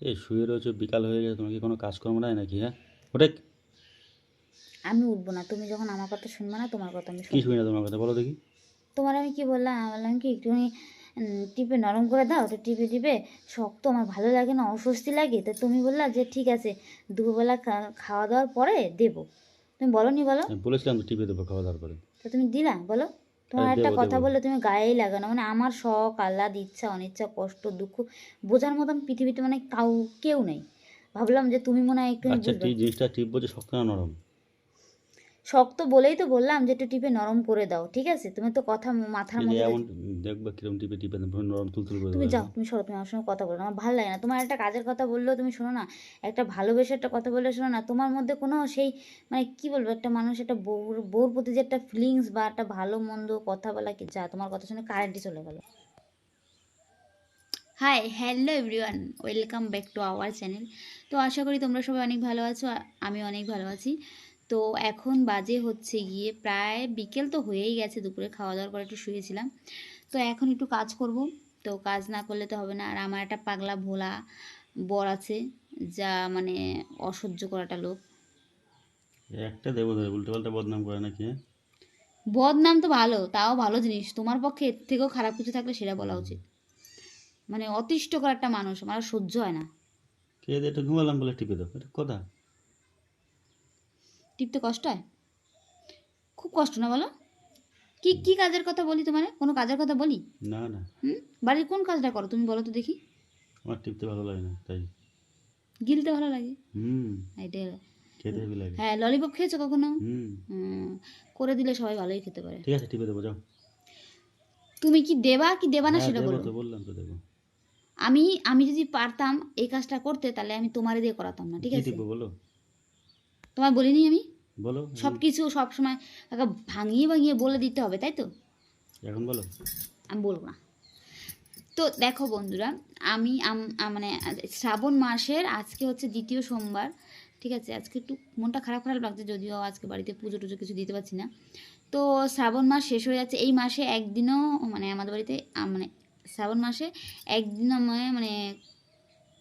এই শুয়ে রয়েছে বিকাল হয়ে গেছে তোমার কি কোনো কাজকর্ম নাই নাকি হ্যাঁ? ওটা আমি উঠবো না তুমি যখন আমার কথা শুনবে না তোমার কথা আমি কি শুনি না তোমার কথা বলো দেখি। তোমার আমি কি বললাম বললাম কি একটুখানি টিপে নরম করে দাও তো টিপে টিপে শক্ত আমার ভালো লাগে না অস্বস্তি লাগে তো তুমি বললা যে ঠিক আছে দুপুরবেলা খাওয়া দাওয়ার পরে দেবো। তুমি বলো নি বলো? আমি বলেছিলাম তো টিপে দেবো খাওয়া দাওয়ার পরে। তো তুমি দিলা বলো। তোমার একটা কথা। বললে তুমি গায়েই লাগানো মানে আমার শখ আহ্লাদ ইচ্ছা অনিচ্ছা কষ্ট দুঃখ বোঝার মতন পৃথিবীতে মানে কাউ কেউ নেই। ভাবলাম যে তুমি মনে হয় একটু আচ্ছা ঠিক জিনিসটা যে শক্ত না নরম। শক্ত বলেই তো বললাম যে একটু টিপে নরম করে দাও ঠিক আছে? তুমি তো কথা মাথার মধ্যে দেখবা কিরম টিপে টিপে নরম তুলতুল করে তুমি যাও তুমি সরো তুমি আমার সঙ্গে কথা বলো আমার ভালো লাগে না। তোমার একটা কাজের কথা বললেও তুমি শোনো না একটা ভালোবেসে একটা কথা বললে শোনো না তোমার মধ্যে কোনো সেই মানে কি বলব একটা মানুষ একটা বউর বউর প্রতি যে একটা ফিলিংস বা একটা ভালো মন্দ কথা বলা কি যা তোমার কথা শুনে কারেন্টই চলে গেল। Hi hello everyone welcome back to our channel তো আশা করি তোমরা সবাই অনেক ভালো আছো আমি অনেক ভালো আছি। তো এখন বাজে হচ্ছে গিয়ে প্রায় বিকেল তো হয়েই গেছে দুপুরে খাওয়া দাওয়ার পর একটু শুয়েছিলাম। তো এখন একটু কাজ করব তো কাজ না করলে তো হবে না। আর আমার একটা পাগলা ভোলা বর আছে যা মানে অসহ্য করাটা লোক। একটা দেবো উল্টো পাল্টা বদনাম করে নাকি হ্যাঁ? বদনাম তো ভালো তাও ভালো জিনিস। তোমার পক্ষে এর থেকেও খারাপ কিছু থাকলে সেটা বলা উচিত। মানে অতিষ্ঠ করা একটা মানুষ আমার সহ্য হয় না। কে একটু ঘুমালাম বলে টিপে দাও। এটা কথা। টিপতে কষ্ট হয়? খুব কষ্ট না বলো? কি কি কাজের কথা বলি তোমার? কোনো কাজের কথা বলি? না না। হুম? বাড়ির কোন কাজটা করো তুমি বলো তো দেখি। আমার টিপতে ভালো লাগে না তাই। গিলতে ভালো লাগে? হুম। এটাই খেতে হেবি লাগে। হ্যাঁ ললিপপ খেয়েছো কখনো? হুম। করে দিলে সবাই ভালোই খেতে পারে। ঠিক আছে টিপে দেবো যাও। তুমি কি দেবা কি দেবা না হ্যাঁ, সেটা বলো। তো বললাম তো দেবো। আমি আমি যদি পারতাম এই কাজটা করতে তাহলে আমি তোমারে দিয়ে করাতাম না ঠিক আছে? বলো? তোমার বলিনি আমি? বলো। সব কিছু সব সময় কাকা ভাঙিয়ে ভাঙিয়ে বলে দিতে হবে তাই তো? এখন বলো। আমি বলব না। তো দেখো বন্ধুরা আমি মানে শ্রাবণ মাসের আজকে হচ্ছে দ্বিতীয় সোমবার ঠিক আছে? আজকে একটু মনটা খারাপ খারাপ লাগছে যদিও আজকে বাড়িতে পুজো টুজো কিছু দিতে পারছি না। তো শ্রাবণ মাস শেষ হয়ে যাচ্ছে এই মাসে একদিনও মানে আমাদের বাড়িতে মানে শ্রাবণ মাসে একদিনও মানে মানে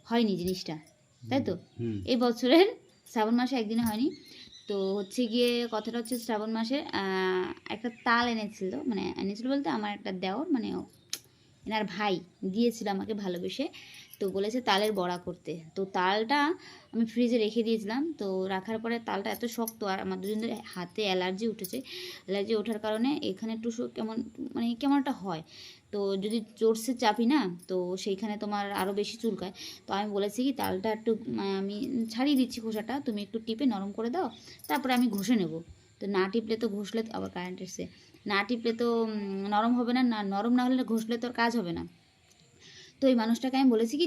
হয়নি জিনিসটা তাই তো? এই বছরের শ্রাবণ মাসে একদিনে হয়নি। তো হচ্ছে গিয়ে কথাটা হচ্ছে শ্রাবণ মাসে একটা তাল এনেছিল মানে এনেছিল বলতে আমার একটা দেওর মানে এনার ভাই দিয়েছিল আমাকে ভালোবেসে। তো বলেছে তালের বড়া করতে। তো তালটা আমি ফ্রিজে রেখে দিয়েছিলাম। তো রাখার পরে তালটা এত শক্ত আর আমার দুজনের হাতে অ্যালার্জি উঠেছে। অ্যালার্জি ওঠার কারণে এখানে একটু কেমন মানে কেমন একটা হয়। তো যদি জোরসে চাপি না, তো সেইখানে তোমার আরও বেশি চুলকায়। তো আমি বলেছি কি, তালটা একটু আমি ছাড়িয়ে দিচ্ছি খোসাটা। তুমি একটু টিপে নরম করে দাও। তারপরে আমি ঘষে নেব। তো না টিপলে তো ঘষলে আবার কারেন্ট এসছে না টিপলে তো নরম হবে না। না, নরম না হলে ঘষলে তো আর কাজ হবে না। তো এই মানুষটাকে আমি বলেছি কি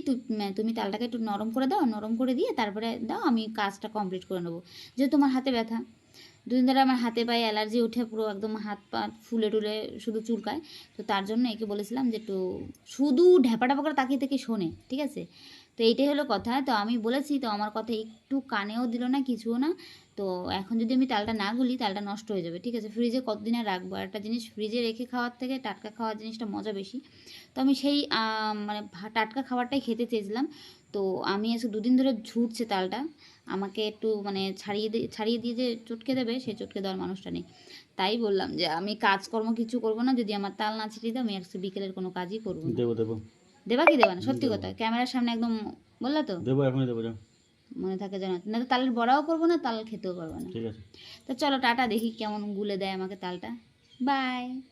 তুমি তালটাকে একটু নরম করে দাও, নরম করে দিয়ে তারপরে দাও, আমি কাজটা কমপ্লিট করে নেব। যে তোমার হাতে ব্যথা। দুদিন ধরে আমার হাতে পায়ে অ্যালার্জি উঠে পুরো একদম হাত পা ফুলে টুলে শুধু চুলকায়। তো তার জন্য একে বলেছিলাম যে একটু শুধু ঢ্যাপাটাপা করে তাকিয়ে থেকে শোনে, ঠিক আছে? তো এইটাই হলো কথা। তো আমি বলেছি, তো আমার কথা একটু কানেও দিল না, কিছুও না। তো এখন যদি আমি তালটা না গুলি, তালটা নষ্ট হয়ে যাবে, ঠিক আছে? ফ্রিজে কতদিন আর রাখব? একটা জিনিস ফ্রিজে রেখে খাওয়ার থেকে টাটকা খাওয়ার জিনিসটা মজা বেশি। তো আমি সেই মানে টাটকা খাবারটাই খেতে চেয়েছিলাম। তো আমি এসে দুদিন ধরে ঝুটছে তালটা। আমাকে একটু মানে ছাড়িয়ে দিয়ে ছাড়িয়ে দিয়ে যে চটকে দেবে, সেই চটকে দেওয়ার মানুষটা নেই। তাই বললাম যে আমি কাজকর্ম কিছু করব না, যদি আমার তাল না ছিটিয়ে দাও আমি আজকে বিকেলের কোনো কাজই করব দেবো দেবো। দেবা কি দেবা না? সত্যি কথা ক্যামেরার সামনে একদম বললা তো? দেবো এখনই দেবো মনে থাকে যেন না তো তালের বড়াও করব না তাল খেতেও পারব না। ঠিক আছে। তো চলো টাটা দেখি কেমন গুলে দেয় আমাকে তালটা। বাই।